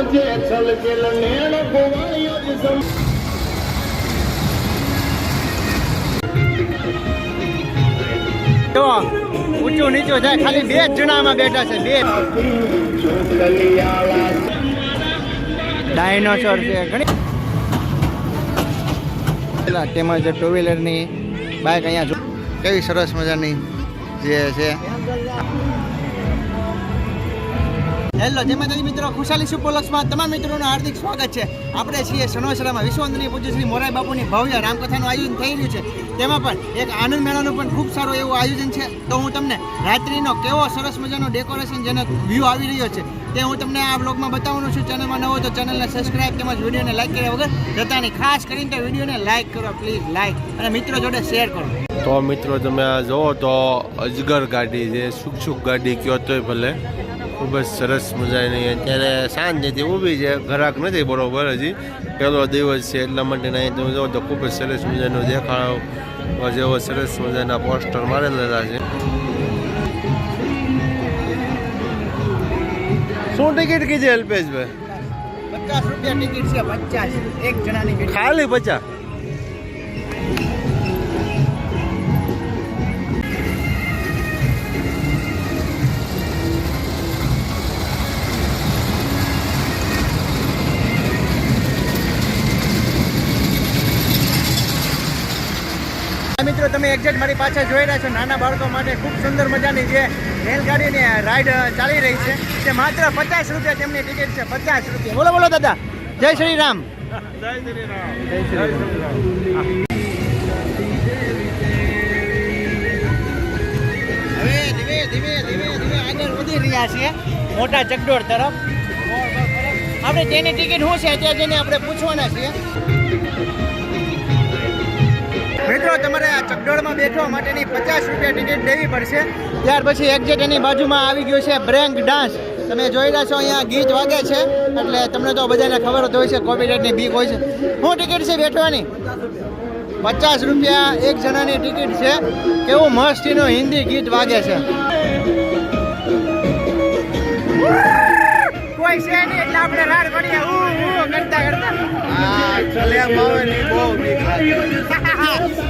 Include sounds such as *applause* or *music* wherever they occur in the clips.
સમજે જો ઊંચું નીચું જાય, ખાલી બે જ જણામાં બેઠા છે, બે ડાયનોસોર છે, ઘણી તેમજ ટુ વ્હીલરની બાઇક અહીંયા કેવી સરસ મજાની જે છે. હેલો જય માતાજી મિત્રો. ખુશાલી સુપોલક્ષમાં તમામ મિત્રોનું હાર્દિક સ્વાગત છે. આપણે છીએ સનોસરામાં વિશ્વવંદનીય પૂજ્ય શ્રી મોરાઈ બાપુની ભવ્ય રામકથાનું આયોજન થઈ રહ્યું છે. તેમાં પણ એક આનંદ મેળાનું પણ ખૂબ સારું એવું આયોજન છે. તો હું તમને રાત્રિનો કેવો સરસ મજાનો ડેકોરેશન જેનો વ્યૂ આવી રહ્યો છે, તે હું તમને આ બ્લોગમાં બતાવવાનું છું. ચેનલમાં નવો તો ચેનલને સબસ્ક્રાઈબ તેમજ વિડીયોને લાઇક કર્યા વગર જતા નહીં ખાસ કરીને તો વિડીયોને લાઇક કરો પ્લીઝ લાઇક અને મિત્રો જોડે શેર કરો. તો મિત્રો તમે આ જુઓ તો અજગર ગાડી જે સુખ સુખ ગાડી કયો તોય ભલે. ખૂબ જ સરસ મજાની અત્યારે સાંજથી ઊભી છે ઘરાક નથી બરોબર હજી. પહેલો દિવસ છે એટલા માટે અહીં તમે જુઓ તો ખૂબ જ સરસ મજાનો દેખાવ જેવો સરસ મજાના પોસ્ટર મારેલા છે. શું ટિકિટ કીધી અલ્પેશભાઈ? પચાસ રૂપિયા ટિકિટ છે પચાસ. એક જણાની ખાલી પચાસ? મિત્રો તમે એક્ઝેક્ટ મારી પાછળ જોઈ રહ્યા છો. નાના બાળકો માટે ખૂબ સુંદર મજાની જે રેલગાડીની રાઈડ ચાલી રહી છે. તે માત્ર પચાસ રૂપિયા તેમની ટિકિટ છે. પચાસ રૂપિયા. બોલો બોલો દાદા. જય શ્રી રામ. હવે ધીમે ધીમે ધીમે ધીમે આગળ વધી રહ્યા છીએ. મોટા ચકડોળ તરફ. આપણે તેની ટિકિટ શું છે ત્યાં જઈને આપણે પૂછવાના છીએ. મિત્રો, તમારે આ ચકડોળમાં બેઠવા માટેની પચાસ રૂપિયા ટિકિટ લેવી પડશે. ત્યાર પછી એક્ઝેટ એની બાજુમાં આવી ગયું છે બ્રેન્ક ડાન્સ તમે જોઈ રહ્યા છો, અહીંયા ગીત વાગે છે, એટલે તમને તો બધાને ખબર જ હોય છે કોપીરાઇટની બીક હોય છે. શું ટિકિટ છે બેઠવાની? પચાસ રૂપિયા એક જણાની ટિકિટ છે. કેવું મસ્તીનું હિન્દી ગીત વાગે છે. કોઈ છે નહીં એટલે આપણે રાડ પડીએ ઉ ઉ કરતા કરતા. *laughs*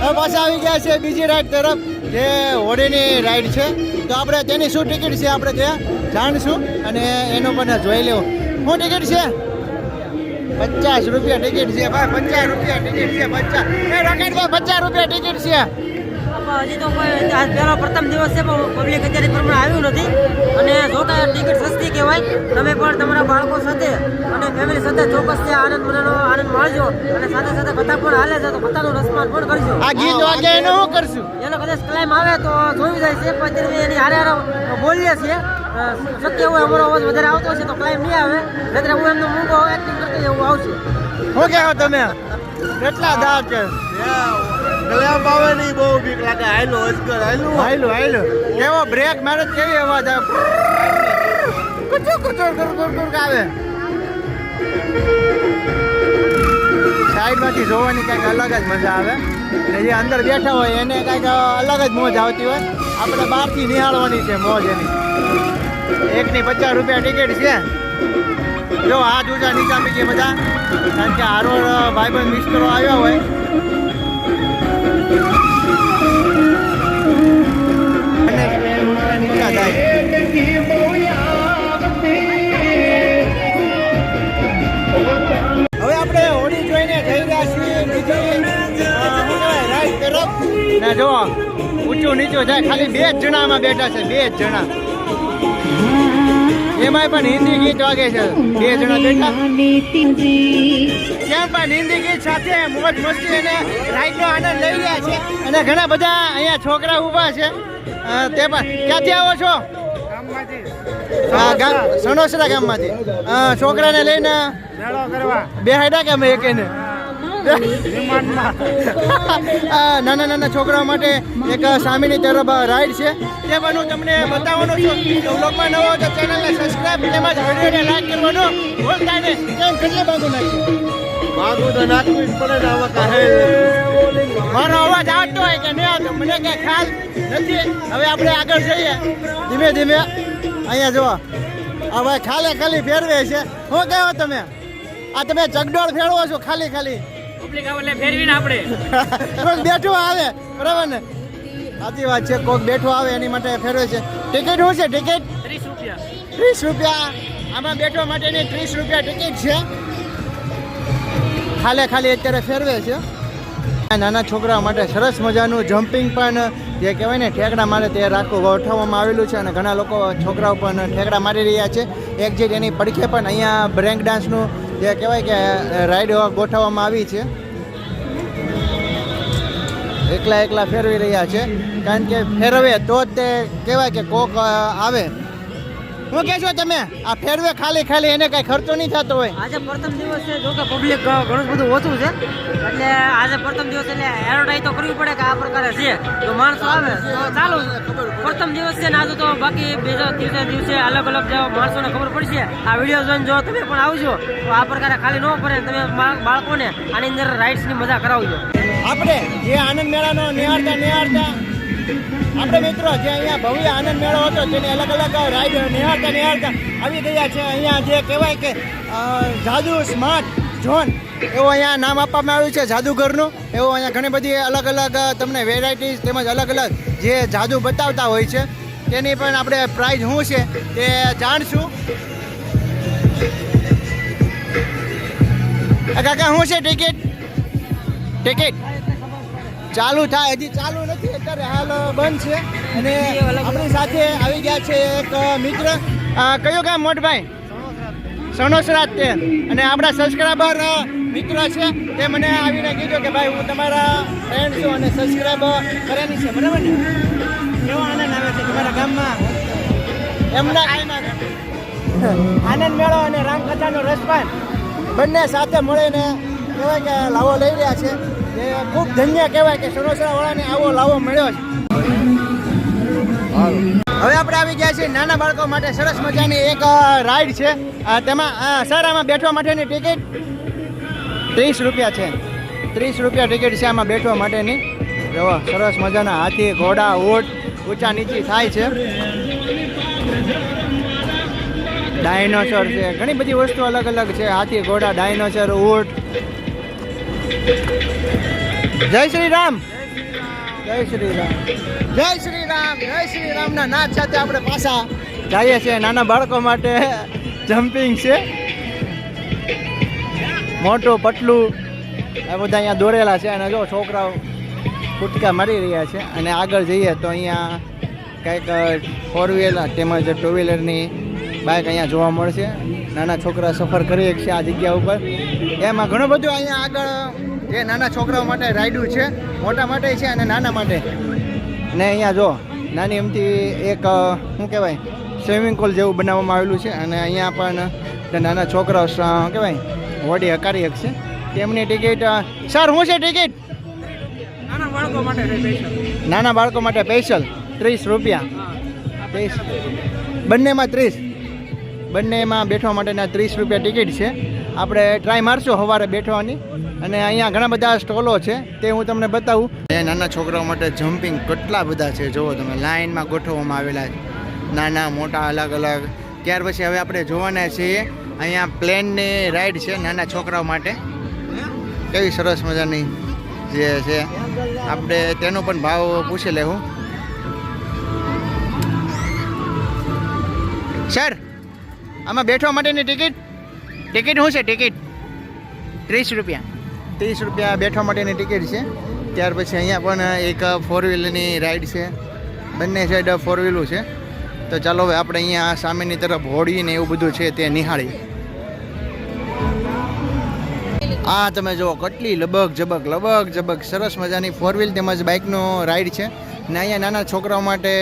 હવે પાછા આવી ગયા છે બીજી રાઈડ તરફ જે હોડીની રાઈડ છે. તો આપણે તેની શું ટિકિટ છે આપણે ત્યાં જાણશું અને એનો પણ જોઈ લેવું. શું ટિકિટ છે? પચાસ રૂપિયા ટિકિટ છે. ભાઈ પચાસ રૂપિયા ટિકિટ છે પચાસ. એ રોકેટભાઈ પચાસ રૂપિયા ટિકિટ છે. હજી તો કોઈ આજ પહેલો પ્રથમ દિવસ છે પણ પબ્લિક અત્યારે પ્રમાણે આવ્યું નથી. અને જો કે ટિકિટ સસ્તી કહેવાય. તમે પણ તમારા બાળકો સાથે અને ફેમિલી સાથે ચોક્કસથી આનંદ મનાનો આનંદ માણજો. અને સાથે સાથે કથા પણ હાલે છે તો કથાનું રસમાન પણ કરજો. આ ગીત વાગે એનું શું કરશું? એનો કદાચ ક્લાઇમ આવે તો જોઈ જાય છે પણ અત્યારે એની હારે હારે બોલીએ છીએ. શક્ય હોય અમારો અવાજ વધારે આવતો છે તો ક્લાઇમ નહીં આવે. નહીતર હું એમનો મૂકો એક્ટિંગ કરતી એવું આવશે. શું કહેવો તમે? કેટલા દાંત છે બહુ બીક લાગે. હાલો, અજગર હાયલો હાયલો હાયલો કેવો બ્રેક મારે કેવી અવાજ આવે? કુચુ કુચુ કુર કુર કુર આવે સાઈડમાંથી જોવાની કંઈક અલગ જ મજા આવે. અને જે અંદર બેઠા હોય, એને કંઈક અલગ જ મોજ આવતી હોય. આપણે બહારથી નિહાળવાની છે મોજ એની. એકની પચાસ રૂપિયા ટિકિટ છે. જો આ જુજા નીચા બીજી બધા. કારણ કે હારો ભાઈબંધ મિસ્ત્રો આવ્યા હોય. તરફ જો ઊંચું નીચું જાય ખાલી બે જ જણામાં બેઠા છે બે જ જણા. એમાંય પણ હિન્દી ગીત વાગે છે બે જણા બેઠા. ત્યાં પણ હિન્દી ગીત સાથે મોજ મસ્તી અને રાઈડનો આનંદ લઈ રહ્યા છે. અને ઘણા બધા અહીંયા છોકરા ઊભા છે. તે પણ ક્યાંથી આવો છો? હા ગામ સણોસરા ગામમાંથી. છોકરાને લઈને બેહાડ્યા કે અમે એકેને આ *laughs* નાના નાના છોકરાઓ માટે એક સામેની તરફ રાઈડ છે. તે પણ હું તમને બતાવવાનો છું. બ્લોગમાં નવો તો ચેનલને સબસ્ક્રાઈબ તેમજ વિડીયોને લાઈક કરવાનું. ભૂલતા નહીં કેમ કેટલે બાગુ નાખ્યું? માગું તો નાખવું જ પડે આવા કાહે મારો અવાજ આવતો હોય કે નહીં આવતો. મને કઈ ખ્યાલ નથી. હવે આપણે આગળ જઈએ. ધીમે ધીમે. અહીંયા જુઓ. આ ભાઈ ખાલી ખાલી ફેરવે છે. શું કહો તમે? આ તમે ચગડોળ ફેરવો છો ખાલી ખાલી. પબ્લિક એટલે ફેરવીને આપણે. *laughs* કોઈક બેઠું આવે બરાબર ને? સાચી વાત છે કોઈક બેઠું આવે એની માટે ફેરવે છે. ટિકિટ શું છે ટિકિટ ત્રીસ રૂપિયા. ત્રીસ રૂપિયા. આમાં બેઠવા માટેની ત્રીસ રૂપિયા ટિકિટ છે. ખાલે ખાલી અત્યારે ફેરવે છે. નાના છોકરાઓ માટે સરસ મજાનું જમ્પિંગ પણ જે કહેવાય ને ઠેકડા મારે તે રાખવું ગોઠવવામાં આવેલું છે અને ઘણા લોકો છોકરાઓ પણ ઠેકડા મારી રહ્યા છે. એક જે એની પડખે પણ અહીંયા બ્રેક ડાન્સનું જે કહેવાય કે રાઈડ ગોઠવવામાં આવી છે. એકલા એકલા ફેરવી રહ્યા છે. કારણ કે ફેરવે તો જ તે કહેવાય કે કોક આવે. શું કહેશો તમે આ ફેરવે ખાલી ખાલી એને કઈ ખર્ચો નહીં થતો હોય. આજે પ્રથમ દિવસ છે જો કે પબ્લિક ઘણું બધું ઓછું છે. એટલે આજે પ્રથમ દિવસ એટલે એડવર્ટાઈઝ તો કરવી પડે કે આ પ્રકારે છે. તો માણસો આવે તો ચાલુ. પ્રથમ દિવસ છે ને આજે તો બાકી બીજો ત્રીજા દિવસે અલગ અલગ જે માણસોને ખબર પડશે આ વીડિયો જોઈને જો તમે પણ આવજો તો આ પ્રકારે ખાલી ન પડે તમે બાળકોને આની અંદર રાઇડ્સની મજા કરાવજો. આપણે જે આનંદ મેળાનો નિહાળતા નિહાળતા આપણે મિત્રો જે અહીંયા ભવ્ય આનંદ મેળો હતો તેની અલગ અલગ રાઈડ નિહાળતા નિહાળતા આવી ગયા છે. અહીંયા જે કહેવાય કે જાદુ સ્માર્ટ ઝોન, એવું અહીંયા નામ આપવામાં આવ્યું છે જાદુગરનું એવું અહીંયા ઘણી બધી અલગ અલગ તમને વેરાયટીઝ તેમજ અલગ અલગ જે જાદુ બતાવતા હોય છે. તેની પણ આપણે પ્રાઇઝ શું છે તે જાણશું. કાકા, શું છે ટિકિટ ટિકિટ ચાલુ થાય. હજી ચાલુ નથી, અત્યારે હાલ બંધ છે. અને આપણી સાથે આવી ગયા છે એક મિત્ર. કયો ગામ મોટભાઈ? સણોસરાજ તે અને આપણા સબસ્ક્રાઈબર મિત્ર છે, તે મને આવીને કીધું કે ભાઈ, હું તમારા ફ્રેન્ડ છું અને સબસ્ક્રાઈબ કરેલી છે. બરાબર ને? કેવો આનંદ આવે છે તમારા ગામમાં? એમના આનંદ મેળો અને રામકથાનો રસપાન. બંને સાથે મળીને કહેવાય કે લાવો લઈ રહ્યા છે. એ ખૂબ ધન્ય કહેવાય કે સરોસરા વાળાને આવો લાવો મળ્યો છે. હવે આપણે આવી ગયા છીએ નાના બાળકો માટે સરસ મજાની એક રાઈડ છે. તેમાં સર આમાં બેઠવા માટેની ટિકિટ ત્રીસ રૂપિયા છે. ત્રીસ રૂપિયા ટિકિટ છે આમાં બેઠવા માટેની. જો સરસ મજાના હાથી ઘોડા ઊંટ ઊંચા નીચી થાય છે. ડાયનોસર છે. ઘણી બધી વસ્તુ અલગ અલગ છે. હાથી ઘોડા ડાયનોસર ઊંટ જય શ્રી રામ જય શ્રી રામ જય શ્રી રામ જય શ્રી રામના નાચ સાથે આપણે પાછા જઈએ છીએ નાના બાળકો માટે જમ્પિંગ છે. મોટું પટલું આ બધા અહીંયા દોરેલા છે અને જો છોકરાઓ કૂદકા મારી રહ્યા છે અને આગળ જઈએ તો અહીંયા કંઈક ફોર વ્હીલર તેમજ ટુ વ્હીલરની બાઇક અહીંયા જોવા મળશે. નાના છોકરા સફર કરી શકશે આ જગ્યા ઉપર. એમાં ઘણું બધું અહીંયા આગળ જે નાના છોકરાઓ માટે રાઈડું છે મોટા માટે છે અને નાના માટે. ને અહીંયા જો નાની એમથી એક શું કહેવાય સ્વિમિંગ પુલ જેવું બનાવવામાં આવેલું છે અને અહીંયા પણ નાના છોકરાઓ શું કહેવાય હોડી હકારી શકશે. તેમની ટિકિટ સર શું છે ટિકિટ? નાના બાળકો માટે નાના બાળકો માટે સ્પેશિયલ ત્રીસ રૂપિયા. ત્રીસ. બંનેમાં ત્રીસ. બંનેમાં બેઠવા માટેના ત્રીસ રૂપિયા ટિકિટ છે. આપણે ટ્રાય મારશું સવારે બેઠવાની. અને અહીંયા ઘણા બધા સ્ટોલો છે, તે હું તમને બતાવું. અહીંયા નાના છોકરાઓ માટે જમ્પિંગ કેટલા બધા છે, જુઓ તમે લાઇનમાં ગોઠવવામાં આવેલા છે. નાના, મોટા, અલગ અલગ. ત્યાર પછી હવે આપણે જોવાના છીએ અહીંયા પ્લેનની રાઈડ છે નાના છોકરાઓ માટે. કેવી સરસ મજાની જે છે. આપણે તેનો પણ ભાવ પૂછી લેવું. સર આમાં બેઠવા માટેની ટિકિટ? ટિકિટ શું છે ટિકિટ? ત્રીસ રૂપિયા. ત્રીસ રૂપિયા બેઠવા માટેની ટિકિટ છે. ત્યાર પછી અહીંયા પણ એક ફોર વ્હીલરની રાઈડ છે. બંને સાઈડ ફોર વ્હીલું છે. તો ચાલો હવે આપણે અહીંયા સામેની તરફ હોડી ને એવું બધું છે તે નિહાળી આ તમે જુઓ, કેટલી લબક જબક લબક જબક સરસ મજાની ફોર વ્હીલ તેમજ બાઇકનો રાઈડ છે. ને અહીંયા નાના છોકરાઓ માટે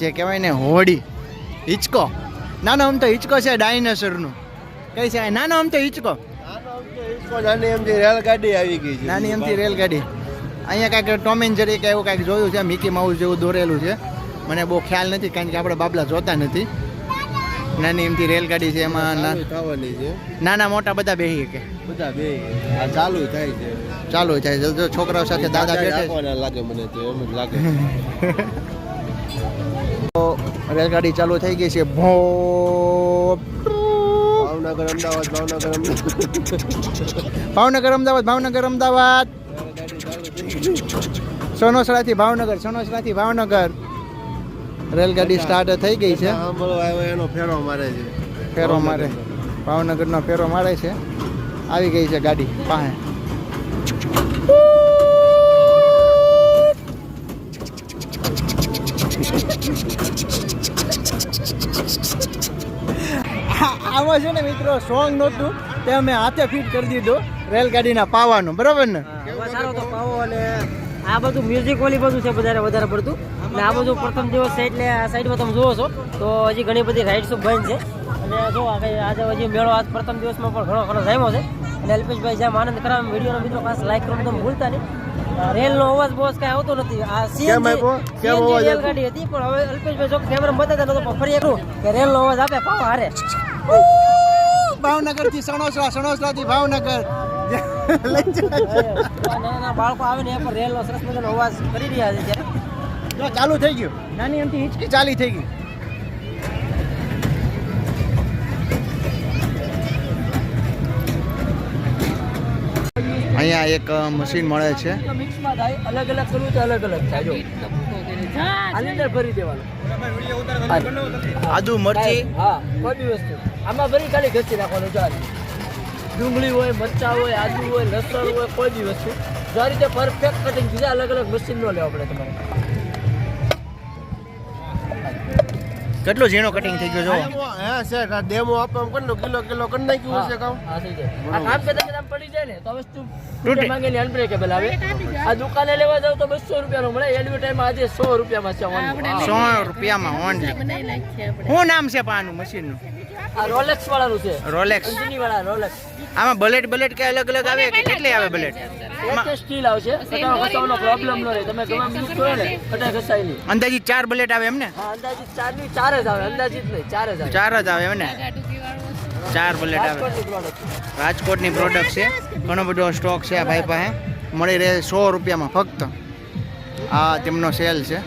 જે કહેવાય ને હોડી, હિચકો. નાનો આમ તો હિચકો છે ડાયનોસરનું. કઈ છે? નાનો આમ તો હિચકો. નાની એમથી રેલગાડી આવી ગઈ છે. નાની એમથી રેલગાડી. અહીંયા કાંઈક ટોમ એન્ડ જેરી કે એવું કાંઈક જોયું છે મિકી માઉસ જેવું દોરેલું છે. મને બહુ ખ્યાલ નથી કારણ કે આપણે બાબલા જોતા નથી. નાની એમથી રેલગાડી છે એમાં થવાની છે. નાના મોટા બધા બેહી કે બધા બે આ ચાલુ થાય છે. ચાલુ થાય છે. જો છોકરાઓ સાથે દાદા દાદા બેઠે લાગે મને તો એમ જ લાગે. *laughs* રેલગાડી ચાલુ થઈ ગઈ છે. ભો. ભાવનગર અમદાવાદ ભાવનગર અમદાવાદ ભાવનગર અમદાવાદ ભાવનગર અમદાવાદ. સોનોસરાથી ભાવનગર સોનોસરાથી ભાવનગર. રેલગાડી સ્ટાર્ટ થઈ ગઈ છે. એનો ફેરો મારે છે. ફેરો મારે. ભાવનગરનો ફેરો મારે છે. આવી ગઈ છે ગાડી. પાસે આમાં છે ને મિત્રો સોંગ નહોતું, તે અમે હાથે ફિટ કરી દીધું, રેલગાડીના પાવાનું, બરાબર ને? પાવો આ બધું મ્યુઝિક ઓલી બધું છે વધારે વધારે પડતું. અને આ બધું પ્રથમ દિવસ છે એટલે આ સાઈડમાં તમે જુઓ છો, તો હજી ઘણી બધી રાઇડ્સો બંધ છે. અને જો આજે હજી મેળો આજ પ્રથમ દિવસમાં પણ ઘણો ઘણો જામ્યો છે. અને અલ્પેશભાઈ જેમ આનંદ કરાવે, વિડીયોનો મિત્રો ખાસ લાઈક કરવાનું તમે ભૂલતા નહીં. રેલનો અવાજ બોસ કાંઈ આવતો નથી. આ સીએનજી સીએનજી કેમ અવાજ આવ્યો? રેલગાડી હતી પણ હવે અલ્પેશભાઈ જો કેમેરા બતાતા નતો ફરી એકલું કે રેલનો અવાજ આપે પાવ હારે. ભાવનગર. થી સણોસરા સણોસરા થી ભાવનગર બાળકો આવે ને એ પણ રેલનો સરસ મજાનો અવાજ કરી રહ્યા છે. ચાલુ થઈ ગયું. નાની અમથી હિચકી. ચાલી થઈ ગઈ. અહીંયા એક મશીન મળે છે. મિક્સમાં થાય અલગ અલગ કરવું તો અલગ અલગ થાય જો. આની અંદર ભરી દેવાનું. આદુ મરચી? હા વસ્તુ. આમાં ભરી ખાલી ઘસી નાખવાનું જો ડુંગળી હોય મરચા હોય આદુ હોય લસણ હોય કોઈ બી વસ્તુ. જો આ રીતે પરફેક્ટ કટિંગ બીજા અલગ અલગ મશીન નો લેવા પડે તમારે. કેટલો ઝીણો કટિંગ થઈ ગયો જો? હે સર આ ડેમો આપવા કેટલો કિલો કિલો કરી નાખ્યું હશે કામ હા થઈ જાય. આ કામ પડી જાય ને તો વસ્તુ તૂટે. માંગેલી અનબ્રેકેબલ આવે. આ દુકાને લેવા જાવ તો બસો રૂપિયાનો મળે. એડવર્ટાઈઝમાં આજે સો રૂપિયામાં છે. સો રૂપિયામાં ઓનલી શું નામ છે પાનું મશીનનું આ રોલેક્સ વાળાનું છે. રોલેક્સ કંપની વાળા રોલેક્સ આમાં બલેટ બલેટ કે અલગ અલગ આવે કે કેટલી આવે બલેટ એક સ્ટીલ આવશે. કટાવ ઘસાવાનો પ્રોબ્લેમ ન રહે. તમે ગમે યુઝ કરો ને કટાઈ ઘસાય નહીં અંદાજિત ચાર બલેટ આવે એમ ને હા અંદાજિત ચારની ચાર જ આવે. અંદાજિત નહીં ચાર જ આવે. ચાર જ આવે એમ ને ચાર બુલેટ આવે. રાજકોટની પ્રોડક્ટ છે. ઘણો બધો સ્ટોક છે આ ભાઈ પાસે. મળી રહે સો રૂપિયામાં ફક્ત. આ તેમનો સેલ છે.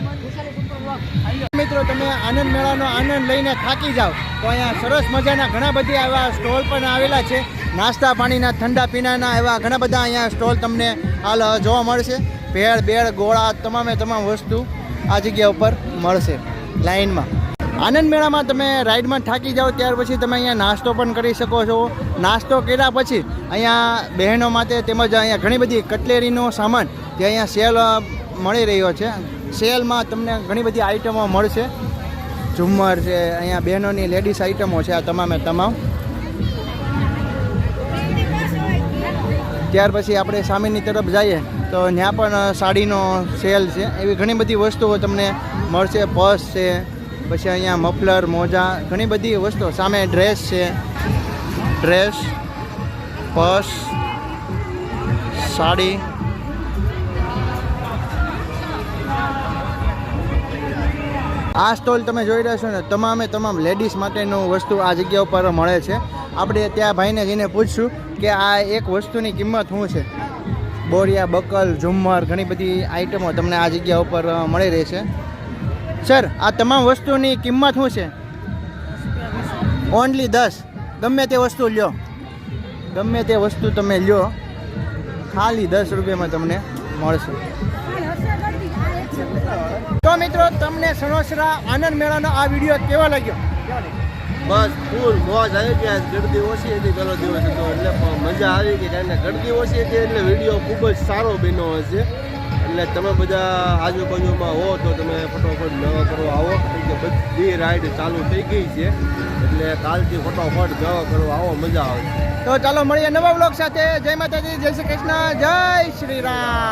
મિત્રો, તમે આનંદ મેળાનો આનંદ લઈને થાકી જાઓ, તો અહીંયા સરસ મજાના ઘણા બધી એવા સ્ટોલ પણ આવેલા છે. નાસ્તા પાણીના, ઠંડા પીણાના એવા ઘણા બધા અહીંયા સ્ટોલ તમને હાલ જોવા મળશે. ભેળ, બેળ, ગોળા, તમામે તમામ વસ્તુ આ જગ્યા ઉપર મળશે. લાઈનમાં. આનંદ મેળામાં તમે રાઈડમાં થાકી જાઓ, ત્યાર પછી તમે અહીંયા નાસ્તો પણ કરી શકો છો. નાસ્તો કર્યા પછી અહીંયા બહેનો માટે તેમજ અહીંયા ઘણી બધી કટલેરીનો સામાન જે અહીંયા સેલ મળી રહ્યો છે. સેલમાં તમને ઘણી બધી આઈટમો મળશે. ઝુમ્મર છે, અહીંયા બહેનોની લેડીઝ આઈટમો છે, આ તમામે તમામ. ત્યાર પછી આપણે સામેની તરફ જઈએ તો ત્યાં પણ સાડીનો સેલ છે. એવી ઘણી બધી વસ્તુઓ તમને મળશે, પર્સ છે પછી અહીંયા મફલર, મોજા, ઘણી બધી વસ્તુઓ. સામે ડ્રેસ છે. Dress, purse, sari. આ સ્ટોલ તમે જોઈ રહ્યા છો ને, તમામે તમામ લેડીઝ માટેનું વસ્તુ આ જગ્યા ઉપર મળે છે. આપણે ત્યાં ભાઈને જઈને પૂછશું કે આ એક વસ્તુની કિંમત શું છે. બોરિયા, બકલ, ઝુમ્મર, ઘણી બધી આઈટમો તમને આ જગ્યા ઉપર મળી રહેશે. સર, આ તમામ વસ્તુની કિંમત શું છે? ઓનલી દસ. ગમે તે વસ્તુ લ્યો. ગમે તે વસ્તુ તમે લ્યો, ખાલી દસ રૂપિયામાં તમને મળશે. તો મિત્રો, તમને સણોસરા આનંદ મેળાનો આ વીડિયો કેવો લાગ્યો? બસ, ફૂલ મોજ આવી ગયા ગરદી ઓછી હતી પેલો દિવસ હતો. એટલે મજા આવી ગઈ. કારણ કે ગરદી ઓછી હતી એટલે વીડિયો ખૂબ જ સારો બન્યો હશે. એટલે તમે બધા આજુબાજુમાં હો તો તમે ફટોફટ નવા કરવા આવો. કે બધી રાઈડ ચાલુ થઈ ગઈ છે. એટલે કાલથી ફટોફટ નવા કરવા આવો, મજા આવે તો ચાલો મળીએ નવા બ્લોગ સાથે. જય માતાજી, જય શ્રી કૃષ્ણ, જય શ્રી રામ.